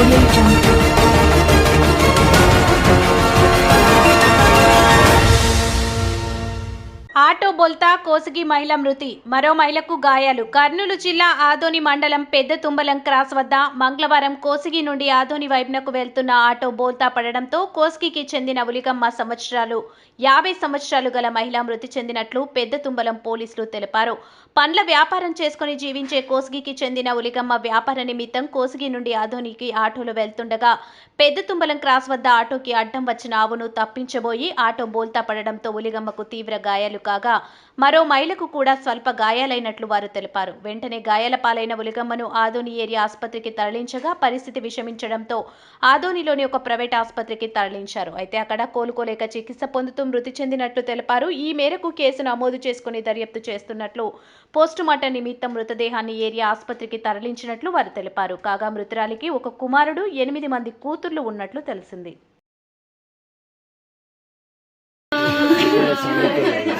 我愿意张 auto బొల్తా Kosigi మహిళ మృతి. మరో మహిళకు గాయాలు. కర్నూలు జిల్లా ఆదోని మండలం పెద్ద తుంబలం క్రాస్ వద్ద మంగళవారం కోసిగి నుండి ఆదోని వైపునకు వెళ్తున్న ఆటో బోల్తా పడడంతో కోసిగికి చెందిన ఉలిగమ్మ సంవత్సరాలు యాభై సంవత్సరాలు గల మహిళ మృతి చెందినట్లు పెద్ద తుంబలం పోలీసులు తెలిపారు. పండ్ల వ్యాపారం చేసుకుని జీవించే కోసిగికి చెందిన ఉలిగమ్మ వ్యాపార నిమిత్తం కోసిగి నుండి ఆదోనికి ఆటోలో వెళ్తుండగా పెద్ద తుంబలం క్రాస్ వద్ద ఆటోకి అడ్డం వచ్చిన ఆవును తప్పించబోయి ఆటో బోల్తా పడడంతో ఉలిగమ్మకు తీవ్ర గాయాలు కాగా మరో మహిళకు కూడా స్వల్ప గాయాలైనట్లు వారు తెలిపారు. వెంటనే గాయాల పాలైన ఉలిగమ్మను ఆదోని ఏరియా ఆసుపత్రికి తరలించగా పరిస్థితి విషమించడంతో ఆదోనిలోని ఒక ప్రైవేట్ ఆసుపత్రికి తరలించారు. అయితే అక్కడ కోలుకోలేక చికిత్స పొందుతూ మృతి చెందినట్లు తెలిపారు. ఈ మేరకు కేసు నమోదు చేసుకుని దర్యాప్తు చేస్తున్నట్లు పోస్టుమార్టం నిమిత్తం మృతదేహాన్ని ఏరియా ఆసుపత్రికి తరలించినట్లు వారు తెలిపారు. కాగా మృతురాలికి ఒక కుమారుడు ఎనిమిది మంది కూతుర్లు ఉన్నట్లు తెలిసింది.